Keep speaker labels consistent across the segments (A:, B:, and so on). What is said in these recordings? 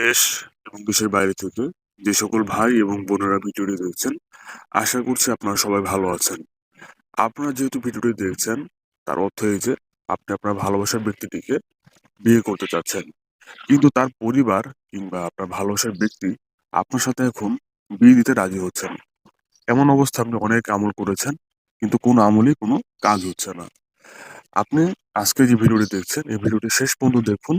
A: দেশ এবং দেশের বাইরে থেকে যে সকল ভাই এবং বোনেরা ভিডিওটি দেখছেন আশা করছি আপনারা সবাই ভালো আছেন। আপনারা যেহেতু ভিডিওটি দেখছেন, তার অর্থ এই যে আপনি আপনার ভালোবাসার ব্যক্তিটিকে বিয়ে করতে চাচ্ছেন। কিন্তু তার পরিবার কিংবা আপনার ভালোবাসার ব্যক্তি আপনার সাথে এখন বিয়ে দিতে রাজি হচ্ছেন। এমন অবস্থা আপনি অনেক আমল করেছেন, কিন্তু কোনো আমলই কোনো কাজ হচ্ছে না। আপনি আজকে যে ভিডিওটি দেখছেন, এই ভিডিওটি শেষ পর্যন্ত দেখুন।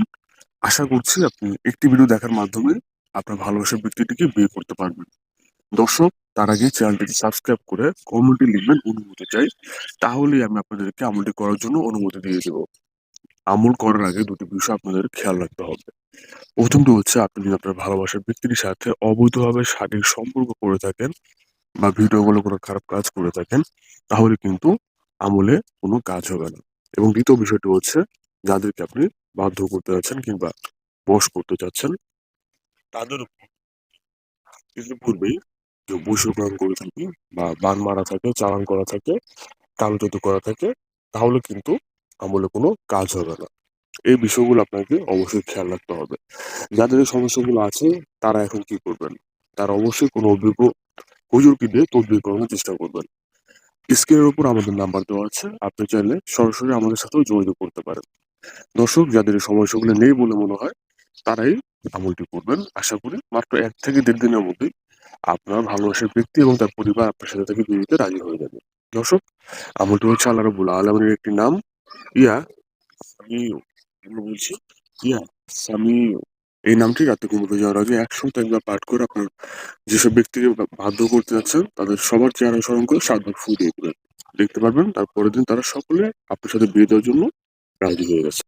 A: আশা করছি আপনি একটি ভিডিও দেখার মাধ্যমে আপনার ভালোবাসার ব্যক্তিটিকে বিয়ে করতে পারবেন। দর্শক, তার আগে চ্যানেলটিকে সাবস্ক্রাইব করে কমেন্টে লিখবেন অনুমতি চাই, তাহলেই আমি আপনাদেরকে আমলটি করার জন্য অনুমতি দিয়ে দেবো। আমল করার আগে দুটি বিষয় আপনাদের খেয়াল রাখতে হবে। প্রথমটি হচ্ছে, আপনি যদি আপনার ভালোবাসার ব্যক্তির সাথে অবৈধভাবে শারীরিক সম্পর্ক করে থাকেন বা ভিডিও ভিডিওগুলো কোনো খারাপ কাজ করে থাকেন, তাহলে কিন্তু আমলে কোনো কাজ হবে না। এবং দ্বিতীয় বিষয়টি হচ্ছে যাদেরকে আপনি বাধ্য করতে যাচ্ছেন কিংবা বশ করতে চাচ্ছেন, তাদের পূর্বেই কেউ বৈশ্যগ্রহণ করে থাকে বা বান মারা থাকে, চালান করা থাকে কালো জাদু করা থাকে, তাহলে কিন্তু আমলে কোনো কাজ হবে না। এই বিষয়গুলো আপনাকে অবশ্যই খেয়াল রাখতে হবে। যাদের এই সমস্যাগুলো আছে, তারা এখন কি করবেন? তারা অবশ্যই কোনো অভিজ্ঞ হুজুরকে দিয়ে তদবির করানোর চেষ্টা করবেন। স্ক্রিনের উপর আমাদের নাম্বার দেওয়া আছে। আপনি চাইলে সরাসরি আমাদের সাথেও যোগাযোগ করতে পারেন। দর্শক, যাদের এই সমস্যাগুলো নেই বলে মনে হয়, তারাই আমলটি করবেন। আশা করি মাত্র এক থেকে দেড় দিনের মধ্যেই আপনার ভালোবাসার ব্যক্তি এবং তার পরিবার আপনার সাথে থেকে বিয়ে দিতে রাজি হয়ে যাবে। দর্শক, আমলটি হচ্ছে আল্লাহ রবুল আলমের একটি নাম। ইয়া আমরা বলছি, ইয়া সামিউ। এই নামটি রাতে ঘুমোতে যাওয়ার আগে একশো একবার পাঠ করে আপনার যেসব ব্যক্তিকে বাধ্য করতে যাচ্ছেন, তাদের সবার চেহারা স্মরণ করে সাতবার ফুল দিয়ে দেবেন। দেখতে পারবেন, তারপরের দিন তারা সকলে আপনার সাথে বিয়ে দেওয়ার জন্য রাজি হয়ে গেছে